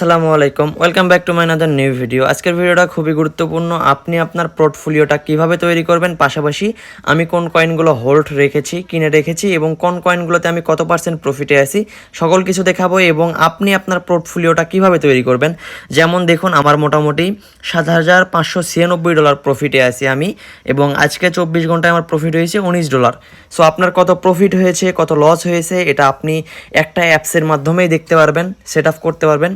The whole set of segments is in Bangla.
আসসালামু আলাইকুম। Welcome back to my another new video আজকের ভিডিওটা খুবই গুরুত্বপূর্ণ। আপনি আপনার পোর্টফোলিওটা কীভাবে তৈরি করবেন? পাশাপাশি আমি কোন কয়েনগুলো হোল্ড রেখেছি, কিনে রেখেছি, এবং কোন কয়েনগুলোতে আমি কত পার্সেন্ট প্রফিটে আছি, সকল কিছু দেখাবো, এবং আপনি আপনার পোর্টফোলিওটা কীভাবে তৈরি করবেন? যেমন দেখুন, আমার মোটামুটি সাত হাজার পাঁচশো ছিয়ানব্বই ডলার প্রফিটে আছি আমি, এবং আজকে চব্বিশ ঘন্টায় আমার প্রফিট হয়েছে উনিশ ডলার সো আপনার কত প্রফিট হয়েছে, কত লস হয়েছে, এটা আপনি একটা অ্যাপসের মাধ্যমেই দেখতে পারবেন সেট আপ করতে পারবেন।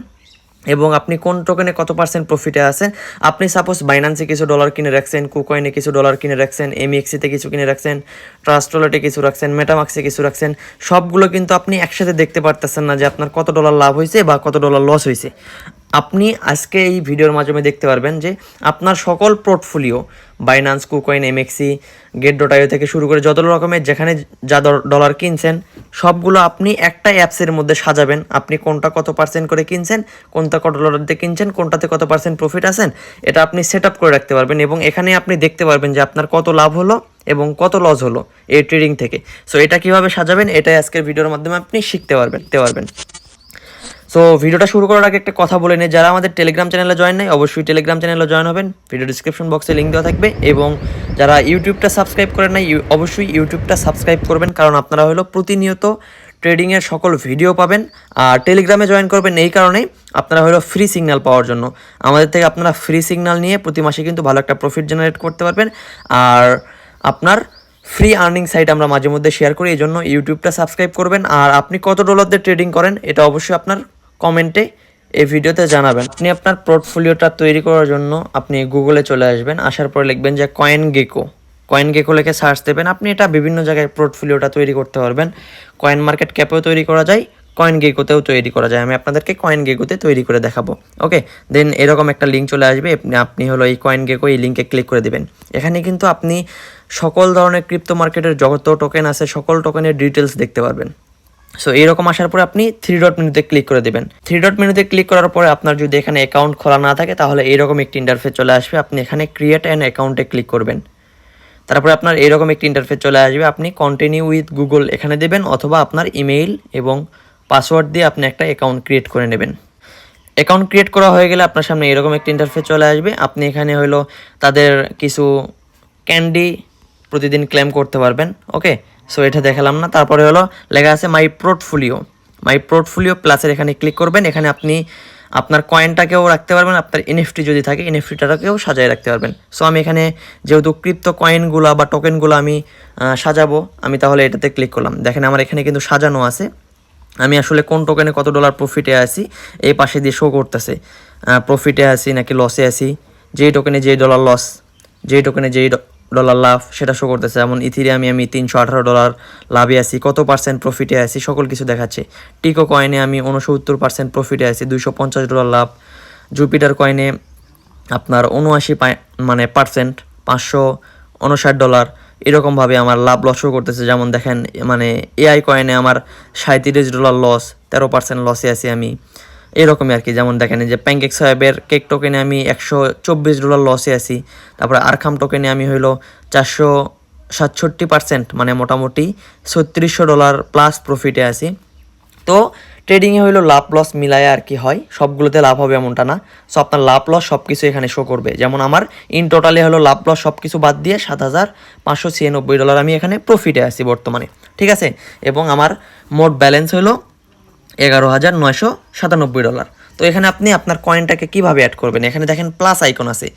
এবং আপনি কোন টোকেনে কত পার্সেন্ট প্রফিটে আছেন? আপনি সাপোজ বাইনান্সে কিছু ডলার কিনে রাখছেন কুকয়েনে কিছু ডলার কিনে রাখছেন এমএক্সিতে কিছু কিনে রাখছেন ট্রাস্টলেটে কিছু রাখছেন মেটামাক্সে কিছু রাখছেন, সবগুলো কিন্তু আপনি একসাথে দেখতে পারতেছেন না যে আপনার কত ডলার লাভ হয়েছে বা কত ডলার লস হয়েছে আপনি আজকে এই ভিডিওর মাধ্যমে দেখতে পারবেন যে আপনার সকল portfolio Binance KuCoin MEXC Gate dot io থেকে শুরু করে যত রকমের যেখানে যা ডলার কিনছেন, সবগুলো আপনি একটা অ্যাপসের মধ্যে সাজাবেন। আপনি কোনটা কত পার্সেন্ট করে কিনছেন, কোনটা কত ডলার দিয়ে কিনছেন, কোনটাতে কত পার্সেন্ট প্রফিট আছেন, এটা আপনি সেট করে রাখতে পারবেন এবং এখানে আপনি দেখতে পারবেন যে আপনার কত লাভ হলো এবং কত লস হলো এই ট্রেডিং থেকে। সো এটা কীভাবে সাজাবেন, এটাই আজকের ভিডিওর মাধ্যমে আপনি শিখতে পারবেন পারবেন। সো ভিডিওটা শুরু করার আগে একটা কথা বলে নিই। যারা আমাদের টেলিগ্রাম চ্যানেলে জয়েন নাই, অবশ্যই টেলিগ্রাম চ্যানেলে জয়েন হবেন। ভিডিও ডিসক্রিপশন বক্সে লিঙ্ক দেওয়া থাকবে এবং যারা ইউটিউবটা সাবস্ক্রাইব করেন নাই অবশ্যই ইউটিউবটা সাবস্ক্রাইব করবেন, কারণ আপনারা হলো প্রতিনিয়ত ট্রেডিংয়ের সকল ভিডিও পাবেন আর টেলিগ্রামে জয়েন করবেন এই কারণে আপনারা হলো ফ্রি সিগন্যাল পাওয়ার জন্য। আমাদের থেকে আপনারা ফ্রি সিগন্যাল নিয়ে প্রতি মাসে কিন্তু ভালো একটা প্রফিট জেনারেট করতে পারবেন আর আপনার ফ্রি আর্নিং সাইট আমরা মাঝে মধ্যে শেয়ার করি, এই জন্য ইউটিউবটা সাবস্ক্রাইব করবেন। আর আপনি কত ডলার দিয়ে ট্রেডিং করেন, এটা অবশ্যই আপনার কমেন্টে এই ভিডিওতে জানাবেন। আপনি আপনার পোর্টফোলিওটা তৈরি করার জন্য আপনি গুগলে চলে আসবেন, আসার পরে লিখবেন যে কয়েন গেকো কয়েন গেকো লিখে সার্চ দেবেন। আপনি এটা বিভিন্ন জায়গায় পোর্টফোলিওটা তৈরি করতে পারবেন। কয়েন মার্কেট ক্যাপেও তৈরি করা যায় কয়েন গেকোতেও তৈরি করা যায়। আমি আপনাদেরকে কয়েন গেকোতে তৈরি করে দেখাবো। ওকে দেন এরকম একটা লিঙ্ক চলে আসবে। আপনি আপনি হলো এই কয়েন গেকো এই লিঙ্কে ক্লিক করে দেবেন। এখানে কিন্তু আপনি সকল ধরনের ক্রিপ্টো মার্কেটের যত টোকেন আছে, সকল টোকেনের ডিটেলস দেখতে পারবেন। সো এইরকম আসার পরে আপনি থ্রি ডট মেনুতে ক্লিক করে দেবেন। থ্রি ডট মেনুতে ক্লিক করার পরে আপনার যদি এখানে অ্যাকাউন্ট খোলা না থাকে, তাহলে এইরকম একটি ইন্টারফেস চলে আসবে। আপনি এখানে ক্রিয়েট অ্যান অ্যাকাউন্টে ক্লিক করবেন। তারপরে আপনার এরকম একটি ইন্টারফেস চলে আসবে। আপনি কন্টিনিউ উইথ গুগল এখানে দেবেন, অথবা আপনার ইমেইল এবং পাসওয়ার্ড দিয়ে আপনি একটা অ্যাকাউন্ট ক্রিয়েট করে নেবেন। অ্যাকাউন্ট ক্রিয়েট করা হয়ে গেলে আপনার সামনে এরকম একটি ইন্টারফেস চলে আসবে। আপনি এখানে হলো তাদের কিছু ক্যান্ডি প্রতিদিন ক্লেম করতে পারবেন। ওকে সো এটা দেখালাম না। তারপরে হলো, লেখা আছে মাই পোর্টফোলিও মাই পোর্টফোলিও প্লাসের এখানে ক্লিক করবেন। এখানে আপনি আপনার কয়েনটাকেও রাখতে পারবেন। আপনার এনএফটি যদি থাকে এনএফটিটাকেও সাজায় রাখতে পারবেন। সো আমি এখানে যেহেতু ক্রিপ্টো কয়েনগুলো বা টোকেনগুলো আমি সাজাবো, আমি তাহলে এটাতে ক্লিক করলাম। দেখেন, আমার এখানে কিন্তু সাজানো আছে। আমি আসলে কোন টোকেনে কত ডলার প্রফিটে আছি, এই পাশে দিয়ে শো করতেছে। প্রফিটে আছি নাকি লসে আছি, যেই টোকেনে যেই ডলার লস যেই টোকেনে যেই ডলার লাভ সেটা শো করতেছে। যেমন ইথিরিয়ামে আমি তিনশো আঠারো ডলার লাভে আছি, কত পার্সেন্ট প্রফিটে আছি, সকল কিছু দেখাচ্ছে। টিকো কয়েনে আমি উনসত্তর পার্সেন্ট প্রফিটে আছি, দুইশো পঞ্চাশ ডলার লাভ। জুপিটার কয়েনে আপনার উনআশি মানে পার্সেন্ট পাঁচশো উনষাট ডলার। এরকমভাবে আমার লাভ লসও করতেছে। যেমন দেখেন মানে এআই কয়েনে আমার সাঁত্রিশ ডলার লস তেরো পার্সেন্ট লসে আছি আমি। এরকমই আর কি। যেমন দেখেন যে প্যাঙ্কেক সাহেবের কেক টোকেনে আমি একশো চব্বিশ ডলার লসে আছি। তারপরে আরখাম টোকেনে আমি হইল চারশো সাতষট্টি পার্সেন্ট মানে মোটামুটি ছত্রিশশো ডলার প্লাস প্রফিটে আছি। তো ট্রেডিংয়ে হইল লাভ লস মিলায় আর কি হয়। সবগুলোতে লাভ হবে এমনটা না। সো আপনার লাভ লস সব কিছু এখানে শো করবে। যেমন আমার ইন টোটালে হলো লাভ লস সব কিছু বাদ দিয়ে সাত হাজার পাঁচশো ছিয়ানব্বই ডলার আমি এখানে প্রফিটে আছি বর্তমানে। ঠিক আছে? এবং আমার মোট ব্যালেন্স হলো এগারো হাজার নয়শো সাতানব্বই ডলার। তো এখানে আপনি আপনার কয়েনটাকে কীভাবে অ্যাড করবেন? এখানে দেখেন প্লাস আইকন আছে।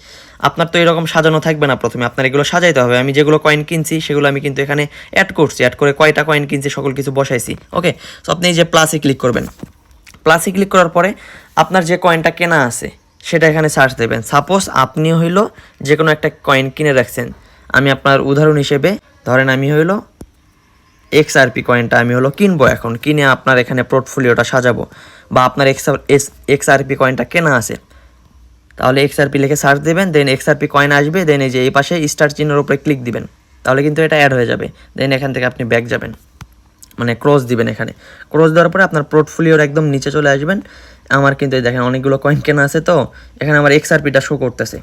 আপনার তো এরকম সাজানো থাকবে না প্রথমে, আপনার এগুলো সাজাইতে হবে। আমি যেগুলো কয়েন কিনছি, সেগুলো আমি কিন্তু এখানে অ্যাড করছি। অ্যাড করে কয়টা কয়েন কিনছি, সকল কিছু বসাইছি। ওকে তো আপনি এই যে প্লাসে ক্লিক করবেন। প্লাসে ক্লিক করার পরে আপনার যে কয়েনটা কেনা আছে, সেটা এখানে সার্চ দেবেন। সাপোজ আপনি হইল যে কোনো একটা কয়েন কিনে রাখছেন। আমি আপনার উদাহরণ হিসেবে, ধরেন আমি হইল এক্সআরপি কয়েনটা আমি হলো কিনবো এখন। কিনে আপনার এখানে পোর্টফোলিওটা সাজাবো বা আপনার এক্স এক্সআরপি কয়েনটা কেনা আছে। তাহলে এক্স এক্সআরপি লিখে সার্চ দেবেন দেন এক্স এক্সআরপি কয়েন আসবে দেন এই যে এই পাশে স্টার চিহ্নের উপরে ক্লিক দিবেন। তাহলে কিন্তু এটা অ্যাড হয়ে যাবে। দেন এখান থেকে আপনি ব্যাক যাবেন। মানে ক্রস দিবেন এখানে। ক্রস দেওয়ার পরে আপনার পোর্টফোলিওর একদম নিচে চলে আসবেন। আমার কিন্তু দেখেন অনেকগুলো কয়েন কেনা আছে তো। এখানে আমার এক্স এক্সআরপিটা শো করতেছে।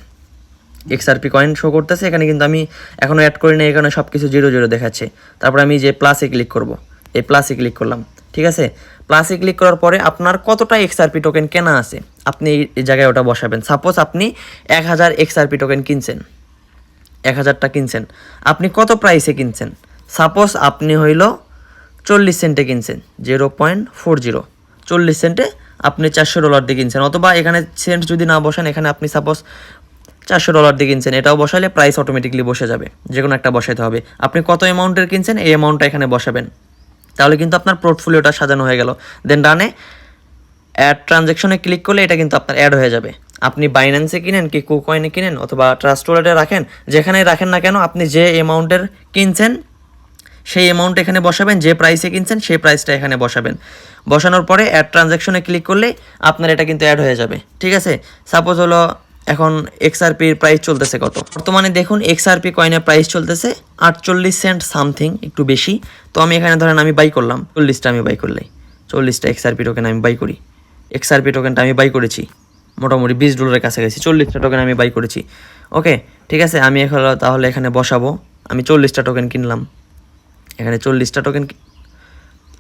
এক্সআরপি কয়েন শো করতেছে, এখানে কিন্তু আমি এখনও অ্যাড করি না এখানে সব কিছু জিরো জিরো দেখাচ্ছে। তারপর আমি যে প্লাসে ক্লিক করব, এই প্লাসে ক্লিক করলাম, ঠিক আছে? প্লাসে ক্লিক করার পরে আপনার কতটা এক্সআরপি টোকেন কেনা আছে? আপনি এই জায়গায় ওটা বসাবেন। সাপোজ আপনি এক হাজার এক্সআরপি টোকেন কিনছেন, এক হাজারটা কিনছেন, আপনি কত প্রাইসে কিনছেন? সাপোজ আপনি হইল চল্লিশ সেন্টে কিনছেন জিরো পয়েন্ট ফোর জিরো চল্লিশ সেন্টে আপনি চারশো ডলার দিয়ে কিনছেন, অথবা এখানে সেন্ট যদি না বসেন, এখানে আপনি সাপোজ চারশো ডলার দিয়ে কিনছেন, এটাও বসালে প্রাইস অটোমেটিকলি বসে যাবে। যে কোনো একটা বসাইতে হবে। আপনি কত অ্যামাউন্টের কিনছেন, এই অ্যামাউন্টটা এখানে বসাবেন। তাহলে কিন্তু আপনার পোর্টফোলিওটা সাজানো হয়ে গেল। দেন ডানে অ্যাড ট্রানজ্যাকশনে ক্লিক করলে এটা কিন্তু আপনার অ্যাড হয়ে যাবে। আপনি বাইন্যান্সে কিনেন কি কুকয়েনে কিনেন অথবা ট্রাস্ট ওয়ালেটে রাখেন, যেখানে রাখেন না কেন, আপনি যে অ্যামাউন্টের কিনছেন, সেই অ্যামাউন্ট এখানে বসাবেন, যে প্রাইসে কিনছেন, সেই প্রাইসটা এখানে বসাবেন। বসানোর পরে অ্যাড ট্রানজ্যাকশনে ক্লিক করলে আপনার এটা কিন্তু অ্যাড হয়ে যাবে। ঠিক আছে? সাপোজ হলো এখন এক্সআরপির প্রাইস চলতেছে কত? বর্তমানে দেখুন এক্সআরপি কয়েনের প্রাইস চলতেছে আটচল্লিশ সেন্ট সামথিং একটু বেশি। তো আমি এখানে ধরেন আমি বাই করলাম, চল্লিশটা আমি বাই করলে। চল্লিশটা এক্সআরপি টোকেন আমি বাই করি। এক্সআরপি টোকেনটা আমি বাই করেছি, মোটামুটি বিশ ডলারের কাছাকাছি। চল্লিশটা টোকেন আমি বাই করেছি। ওকে, ঠিক আছে, আমি এখন তাহলে এখানে বসাবো। আমি চল্লিশটা টোকেন কিনলাম। এখানে চল্লিশটা টোকেন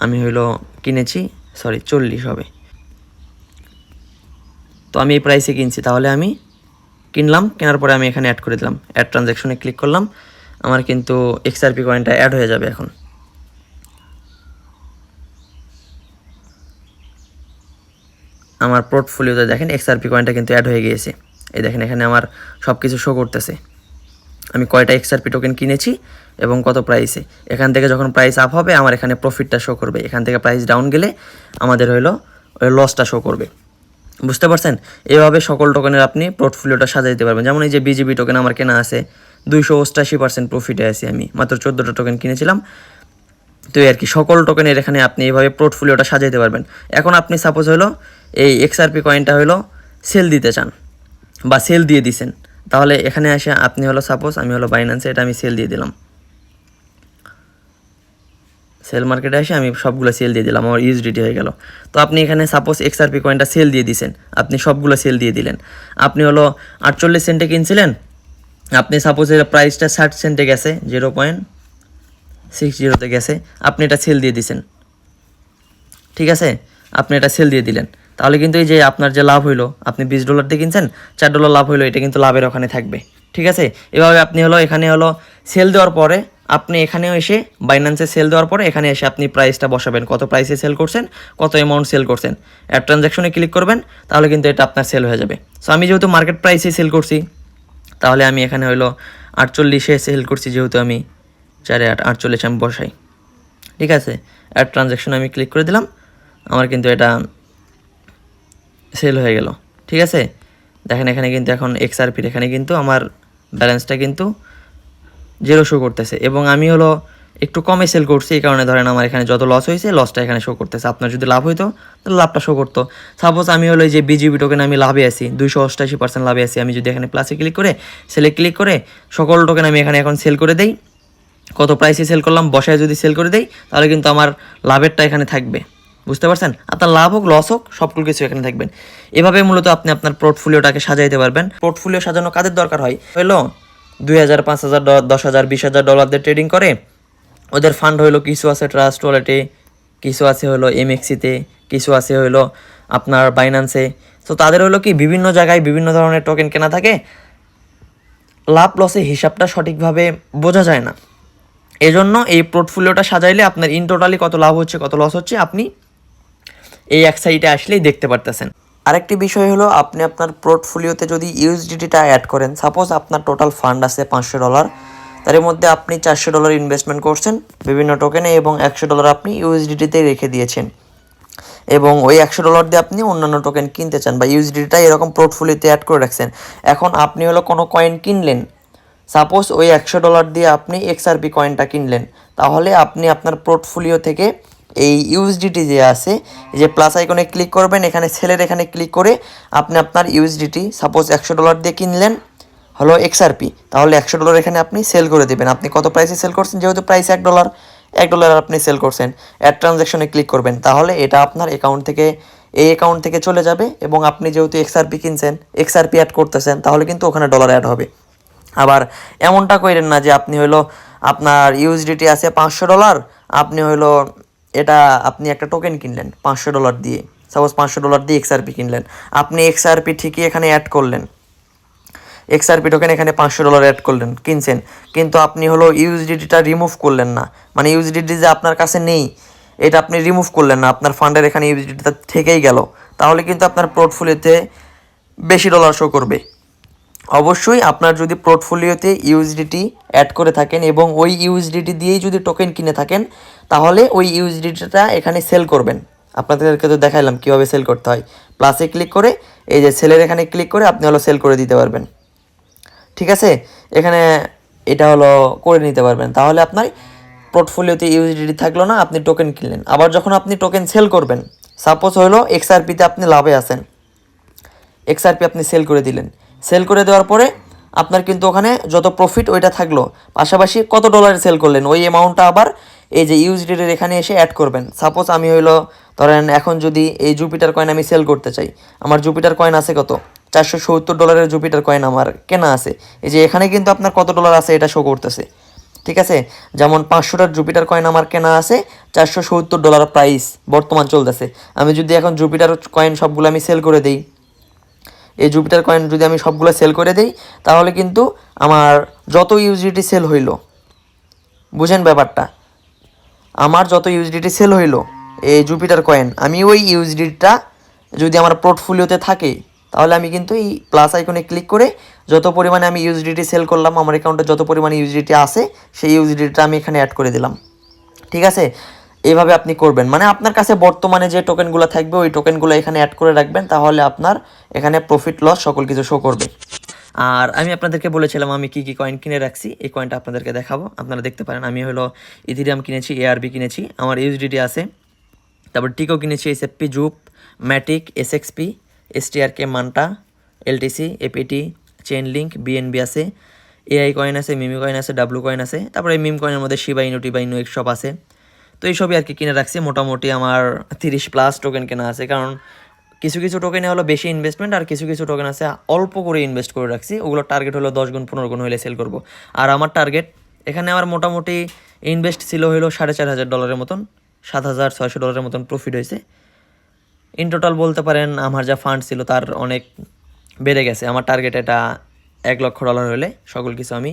আমি হইল কিনেছি সরি চল্লিশ হবে। তো আমি এই প্রাইসে কিনছি। তাহলে আমি কিনলাম, কেনার পরে আমি এখানে অ্যাড করে দিলাম। অ্যাড ট্রানজ্যাকশনে ক্লিক করলাম। আমার কিন্তু এক্সআরপি কয়েনটা অ্যাড হয়ে যাবে এখন। আমার পোর্টফোলিওতে দেখেন এক্সআরপি কয়েনটা কিন্তু অ্যাড হয়ে গিয়েছে। এই দেখেন, এখানে আমার সব কিছু শো করতেছে। আমি কয়টা এক্সআরপি টোকেন কিনেছি এবং কত প্রাইসে এখান থেকে যখন প্রাইস আপ হবে, আমার এখানে প্রফিটটা শো করবে। এখান থেকে প্রাইস ডাউন গেলে আমাদের হইল লসটা শো করবে। বুঝতে পারছেন? এভাবে সকল টোকেনের আপনি পোর্টফোলিওটা সাজাইতে পারবেন। যেমন এই যে বিজিবি টোকেন আমার কেনা আছে, দুইশো অষ্টাশি পার্সেন্ট প্রফিটে আছি আমি। মাত্র চোদ্দোটা টোকেন কিনেছিলাম। তো আর কি, সকল টোকেনের এখানে আপনি এইভাবে পোর্টফোলিওটা সাজাইতে পারবেন। এখন আপনি সাপোজ হলো এই এক্সআরপি কয়েনটা হলো সেল দিতে চান বা সেল দিয়ে দিছেন। তাহলে এখানে এসে আপনি হলো সাপোজ আমি হলো বাইন্যান্সে এটা আমি সেল দিয়ে দিলাম। সেল মার্কেটে এসে আমি সবগুলো সেল দিয়ে দিলাম, আমার ইউজডিটি হয়ে গেল। তো আপনি এখানে সাপোজ এক্সআরপি কয়েনটা সেল দিয়ে দিছেন, আপনি সবগুলো সেল দিয়ে দিলেন। আপনি হলো আটচল্লিশ সেন্টে কিনছিলেন, আপনি সাপোজ এর প্রাইসটা ষাট সেন্টে গেছে জিরো পয়েন্ট সিক্স জিরোতে গেছে, আপনি এটা সেল দিয়ে দিছেন। ঠিক আছে? আপনি এটা সেল দিয়ে দিলেন। তাহলে কিন্তু এই যে আপনার যে লাভ হইল, আপনি বিশ ডলার দিয়ে কিনছেন, চার ডলার লাভ হইল, এটা কিন্তু লাভের ওখানে থাকবে। ঠিক আছে? এভাবে আপনি হলো এখানে হলো সেল দেওয়ার পরে আপনি এখানেও এসে বাইন্যান্সে সেল দেওয়ার পরে এখানে এসে আপনি প্রাইসটা বসাবেন। কত প্রাইসে সেল করছেন, কত অ্যামাউন্ট সেল করছেন। অ্যাড ট্রানজ্যাকশনে ক্লিক করবেন, তাহলে কিন্তু এটা আপনার সেল হয়ে যাবে। সো আমি যেহেতু মার্কেট প্রাইসে সেল করছি, তাহলে আমি এখানে হলো আটচল্লিশে সেল করছি, যেহেতু আমি চারে আট, আটচল্লিশ আমি বসাই। ঠিক আছে? অ্যাড ট্রানজ্যাকশন আমি ক্লিক করে দিলাম, আমার কিন্তু এটা সেল হয়ে গেল। ঠিক আছে? দেখেন এখানে কিন্তু এখন এক্সআরপির এখানে কিন্তু আমার ব্যালেন্সটা কিন্তু জিরো শো করতেছে। এবং আমি হলো একটু কমে সেল করছি, এই কারণে ধরেন আমার এখানে যত লস হয়েছে লসটা এখানে শো করতেছে। আপনার যদি লাভ হইতো, তাহলে লাভটা শো করতো। সাপোজ আমি হলো যে বিজিবি টোকেন আমি লাভে আছি, দুইশো অষ্টাশি পার্সেন্ট লাভে আছি, আমি যদি এখানে প্লাসে ক্লিক করে সেলে ক্লিক করে, সকল টোকেন আমি এখানে এখন সেল করে দেই। কত প্রাইসে সেল করলাম, বসায় যদি সেল করে দেই, তাহলে কিন্তু আমার লাভেরটা এখানে থাকবে। বুঝতে পারছেন? আপনার লাভ হোক লস হোক সবগুলো কিছু এখানে থাকবেন এভাবে মূলত আপনি আপনার পোর্টফোলিওটাকে সাজাইতে পারবেন। পোর্টফোলিও সাজানো কাদের দরকার হয়? হলো দুই হাজার, পাঁচ হাজার দশ হাজার, বিশ হাজার ডলার দিয়ে ট্রেডিং করে। ওদের ফান্ড হইল কিছু আছে ট্রাস্ট ওয়ালেটে কিছু আছে হলো এমএক্সিতে কিছু আছে হইল আপনার বাইন্যান্সে তো তাদের হলো কি বিভিন্ন জায়গায় বিভিন্ন ধরনের টোকেন কেনা থাকে। লাভ লসের হিসাবটা সঠিকভাবে বোঝা যায় না। এজন্য এই পোর্টফোলিওটা সাজাইলে আপনার ইন টোটালি কত লাভ হচ্ছে, কত লস হচ্ছে, আপনি এই এক সাইডে আসলেই দেখতে পারতেছেন। আরেকটি বিষয় হলো, আপনি আপনার পোর্টফোলিওতে যদি ইউএসডিটিটা অ্যাড করেন সাপোজ আপনার টোটাল ফান্ড আছে পাঁচশো ডলার তার মধ্যে আপনি চারশো ডলার ইনভেস্টমেন্ট করছেন, বিভিন্ন টোকেনে এবং একশো ডলার আপনি ইউএসডিটিতে রেখে দিয়েছেন। এবং ওই একশো ডলার দিয়ে আপনি অন্যান্য টোকেন কিনতে চান বা ইউএসডিটা এরকম পোর্টফোলিওতে অ্যাড করে রাখছেন। এখন আপনি হলো কোনো কয়েন কিনলেন সাপোজ ওই একশো ডলার দিয়ে আপনি এক্সআরপি কয়েনটা কিনলেন, তাহলে আপনি আপনার পোর্টফোলিও থেকে এই ইউএসডিটি যে আছে, এই যে প্লাস আইকনে ক্লিক করবেন, এখানে সেলের এখানে ক্লিক করে আপনি আপনার ইউএসডিটি সাপোজ একশো ডলার দিয়ে কিনলেন, হলো এক্সআরপি তাহলে একশো ডলার এখানে আপনি সেল করে দেবেন। আপনি কত প্রাইসে সেল করছেন? যেহেতু প্রাইস এক ডলার এক ডলার আপনি সেল করছেন। অ্যাড ট্রানজ্যাকশনে ক্লিক করবেন, তাহলে এটা আপনার অ্যাকাউন্ট থেকে, এই অ্যাকাউন্ট থেকে চলে যাবে এবং আপনি যেহেতু এক্সআরপি কিনছেন এক্সআরপি অ্যাড করতেছেন, তাহলে কিন্তু ওখানে ডলার অ্যাড হবে। আবার এমনটা করেন না যে আপনি হইল আপনার ইউএসডিটি আছে পাঁচশো ডলার আপনি হইল এটা আপনি একটা টোকেন কিনলেন, পাঁচশো ডলার দিয়ে। সাপোজ পাঁচশো ডলার দিয়ে এক্সআরপি কিনলেন। আপনি এক্সআরপি ঠিকই এখানে অ্যাড করলেন। এক্সআরপি টোকেন এখানে পাঁচশো ডলার অ্যাড করলেন, কিনছেন। কিন্তু আপনি হলো ইউএসডিটিটা রিমুভ করলেন না। মানে ইউএসডিটি যে আপনার কাছে নেই, এটা আপনি রিমুভ করলেন না। আপনার ফান্ডের এখানে ইউএসডিটিটা থেকেই গেল। তাহলে কিন্তু আপনার পোর্টফোলিওতে বেশি ডলার শো করবে। অবশ্যই আপনার যদি পোর্টফোলিওতে ইউএসডিটি অ্যাড করে থাকেন এবং ওই ইউএসডিটি দিয়েই যদি টোকেন কিনে থাকেন, তাহলে ওই ইউএসডিটিটা এখানে সেল করবেন। আপনাদেরকে তো দেখাইলাম কীভাবে সেল করতে হয়। প্লাসে ক্লিক করে, এই যে সেলের এখানে ক্লিক করে আপনি হলো সেল করে দিতে পারবেন। ঠিক আছে? এখানে এটা হলো করে নিতে পারবেন। তাহলে আপনার পোর্টফোলিওতে ইউএসডিটি থাকল না, আপনি টোকেন কিনলেন। আবার যখন আপনি টোকেন সেল করবেন সাপোজ হলো এক্সআরপিতে আপনি লাভে আছেন। এক্সআরপি আপনি সেল করে দিলেন। সেল করে দেওয়ার পরে আপনার কিন্তু ওখানে যত প্রফিট ওইটা থাকল। পাশাপাশি কত ডলারে সেল করলেন? ওই অ্যামাউন্টটা আবার এই যে ইউএসডিটির এখানে এসে অ্যাড করবেন। সাপোজ আমি হইল, ধরেন এখন যদি এই জুপিটার কয়েন আমি সেল করতে চাই, আমার জুপিটার কয়েন আছে কত? চারশো সত্তর ডলারের জুপিটার কয়েন আমার কেনা আছে। এই যে এখানে কিন্তু আপনার কত ডলার আছে এটা শো করতেছে। ঠিক আছে? যেমন পাঁচশোটার জুপিটার কয়েন আমার কেনা আছে, চারশো সত্তর ডলার প্রাইস বর্তমান চলতেছে। আমি যদি এখন জুপিটার কয়েন সবগুলো আমি সেল করে দিই এই জুপিটার কয়েন যদি আমি সবগুলো সেল করে দিই, তাহলে কিন্তু আমার যত ইউজিটি সেল হইল, বুঝেন ব্যাপারটা, আমার যত ইউজিটি সেল হইল এই জুপিটার কয়েন আমি ওই ইউজিডিটা যদি আমার পোর্টফোলিওতে থাকে, তাহলে আমি কিন্তু এই প্লাস আইকনে ক্লিক করে যত পরিমাণে আমি ইউজিডিটি সেল করলাম, আমার অ্যাকাউন্টে যত পরিমাণে ইউজিডিটি আছে, সেই ইউজিডিটা আমি এখানে অ্যাড করে দিলাম। ঠিক আছে? এইভাবে আপনি করবেন। মানে আপনার কাছে বর্তমানে যে টোকেনগুলো থাকবে, ওই টোকেনগুলো এখানে অ্যাড করে রাখবেন, তাহলে আপনার এখানে প্রফিট লস সকল কিছু শো করবে। আর আমি আপনাদেরকে বলেছিলাম আমি কি কি কয়েন কিনে রাখছি, এই কয়েনটা আপনাদেরকে দেখাবো। আপনারা দেখতে পারেন, আমি হলো ইথিরিয়াম কিনেছি এআরবি কিনেছি, আমার ইউজিডিটি আছে। তারপর টিকো কিনেছি S SFP JUP MATIC SXP STRK Manta LTC APT Chainlink BNB আছে এআই কয়েন আছে মিমি কয়েন আছে ডাব্লু কয়েন আছে, তারপরে মিম কয়েনের মধ্যে শিবা ইনো টিবা ইনো সব আছে। তো এইসবই আর কি কিনে রাখছি। মোটামুটি আমার তিরিশ প্লাস টোকেন কেনা আছে। কারণ কিছু কিছু টোকেনে হলো বেশি ইনভেস্টমেন্ট আর কিছু কিছু টোকেন আছে অল্প করে ইনভেস্ট করে রাখছি। ওগুলোর টার্গেট হলো দশ গুণ, পনেরো গুণ হলে সেল করব। আর আমার টার্গেট এখানে আমার মোটামুটি ইনভেস্ট ছিল হলো সাড়ে চার হাজার ডলারের মতন, সাত হাজার ছয়শো ডলারের মতন প্রফিট হয়েছে ইন টোটাল বলতে পারেন আমার যা ফান্ড ছিল তার অনেক বেড়ে গেছে। আমার টার্গেট এটা এক লক্ষ ডলার হলে সকল কিছু আমি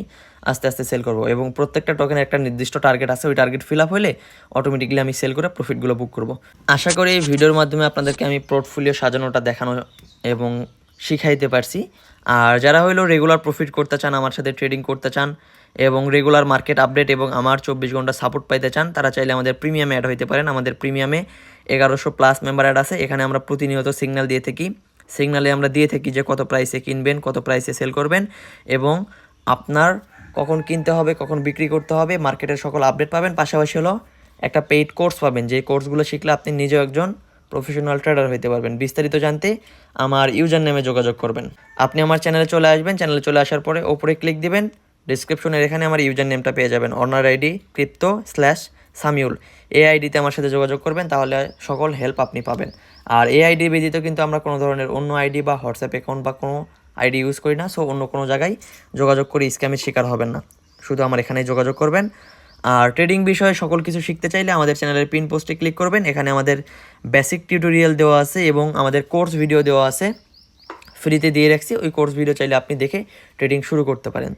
আস্তে আস্তে সেল করব। এবং প্রত্যেকটা টোকেনের একটা নির্দিষ্ট টার্গেট আছে, ওই টার্গেট ফিল আপ হলে অটোমেটিকলি আমি সেল করে প্রফিটগুলো বুক করব। আশা করি এই ভিডিওর মাধ্যমে আপনাদেরকে আমি পোর্টফোলিও সাজানোটা দেখানো এবং শিখাইতে পারছি। আর যারা হইল রেগুলার প্রফিট করতে চান, আমার সাথে ট্রেডিং করতে চান এবং রেগুলার মার্কেট আপডেট এবং আমার চব্বিশ ঘণ্টা সাপোর্ট পাইতে চান, তারা চাইলে আমাদের প্রিমিয়ামে অ্যাড হইতে পারেন। আমাদের প্রিমিয়ামে এগারোশো প্লাস মেম্বার অ্যাড আছে। এখানে আমরা প্রতিনিয়ত সিগন্যাল দিয়ে থাকি। সিগনালে আমরা দিয়ে থাকি যে কত প্রাইসে কিনবেন, কত প্রাইসে সেল করবেন এবং আপনার কখন কিনতে হবে, কখন বিক্রি করতে হবে মার্কেটের সকল আপডেট পাবেন। পাশাপাশি হলো একটা পেইড কোর্স পাবেন, যে কোর্সগুলো শিখলে আপনি নিজেও একজন প্রফেশনাল ট্রেডার হতে পারবেন। বিস্তারিত জানতে আমার ইউজার নেমে যোগাযোগ করবেন। আপনি আমার চ্যানেলে চলে আসবেন চ্যানেলে চলে আসার পরে ওপরে ক্লিক দিবেন ডিসক্রিপশনের এখানে আমার ইউজার নেমটা পেয়ে যাবেন। অনার আইডি ক্রিপ্টো স্ল্যাশ সামিউল এই আইডিতে আমার সাথে যোগাযোগ করবেন, তাহলে সকল হেল্প আপনি পাবেন। আর এই আইডি ব্যতীত কিন্তু আমরা কোনো ধরনের অন্য আইডি বা হোয়াটসঅ্যাপ অ্যাকাউন্ট বা কোনো আইডি ইউজ করি না সো অন্য কোনো জায়গায় যোগাযোগ করে স্ক্যামের শিকার হবেন না। শুধু আমার এখানেই যোগাযোগ করবেন। আর ট্রেডিং বিষয়ে সকল কিছু শিখতে চাইলে আমাদের চ্যানেলের পিন পোস্টে ক্লিক করবেন। এখানে আমাদের বেসিক টিউটোরিয়াল দেওয়া আছে এবং আমাদের কোর্স ভিডিও দেওয়া আছে। ফ্রিতে দিয়ে রাখছি। ওই কোর্স ভিডিও চাইলে আপনি দেখে ট্রেডিং শুরু করতে পারেন।